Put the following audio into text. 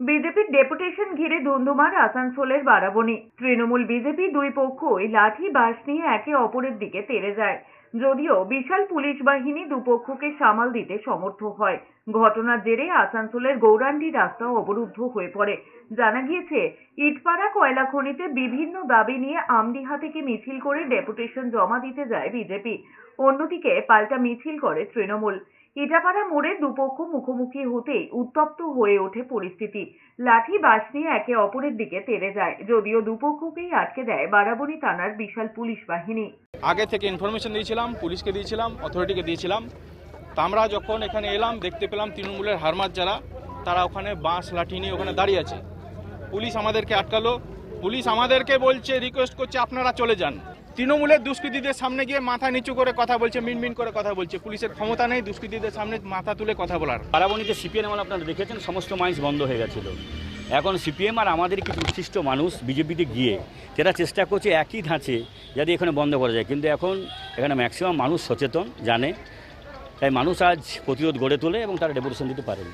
বিজেপির ডেপুটেশন ঘিরে ধুন্ধুমার আসানসোলের বারাবণী। তৃণমূল বিজেপি দুই পক্ষই লাঠি, বাঁশ নিয়ে একে অপরের দিকে তেড়ে যায়। যদিও বিশাল পুলিশ বাহিনী দুপক্ষকে সামাল দিতে সমর্থ হয়। ঘটনার জেরে আসানসোলের গৌরাণ্ডি রাস্তা অবরুদ্ধ হয়ে পড়ে। জানা গিয়েছে, ইটপাড়া কয়লা খনিতে বিভিন্ন দাবি নিয়ে আমডিহা থেকে মিছিল করে ডেপুটেশন জমা দিতে যায় বিজেপি। অন্যদিকে পাল্টা মিছিল করে তৃণমূল। ইটাপাড়া মোড়ে দুপক্ষ মুখোমুখি হতেই উত্তপ্ত হয়ে ওঠে পরিস্থিতি। লাঠি, বাঁশ নিয়ে একে অপরের দিকে তেড়ে যায়। যদিও দুপক্ষকেই আটকে দেয় বারাবণী থানার বিশাল পুলিশ বাহিনী। আগে থেকে ইনফরমেশন দিয়েছিলাম, পুলিশকে দিয়েছিলাম অথরিটিকে দিয়েছিলাম। আমরা যখন এখানে এলাম, দেখতে পেলাম তৃণমূলের হারমাত যারা, তারা ওখানে বাঁশ, লাঠি নিয়ে ওখানে দাঁড়িয়ে আছে। পুলিশ আমাদেরকে আটকালো। পুলিশ আমাদেরকে বলছে রিকোয়েস্ট করছে, আপনারা চলে যান। তৃণমূলের দুষ্কৃতীদের সামনে গিয়ে মাথা নিচু করে কথা বলছে, মিনমিন করে কথা বলছে। পুলিশের ক্ষমতা নেই, দুষ্কৃতীদের সামনে মাথা তুলে কথা বলার। বারাবণীতে সিপিএম আপনারা দেখেছেন, সমস্ত মাইন্স বন্ধ হয়ে গেছিল। এখন সিপিএম আর আমাদের কিছু উচ্ছিষ্ট মানুষ বিজেপিতে গিয়ে যারা চেষ্টা করছে একই ধাঁচে যাতে এখানে বন্ধ করা যায়। কিন্তু এখন এখানে ম্যাক্সিমাম মানুষ সচেতন, জানে। তাই মানুষ আজ প্রতিরোধ গড়ে তোলে এবং তারা ডেপুটেশন দিতে পারেনি।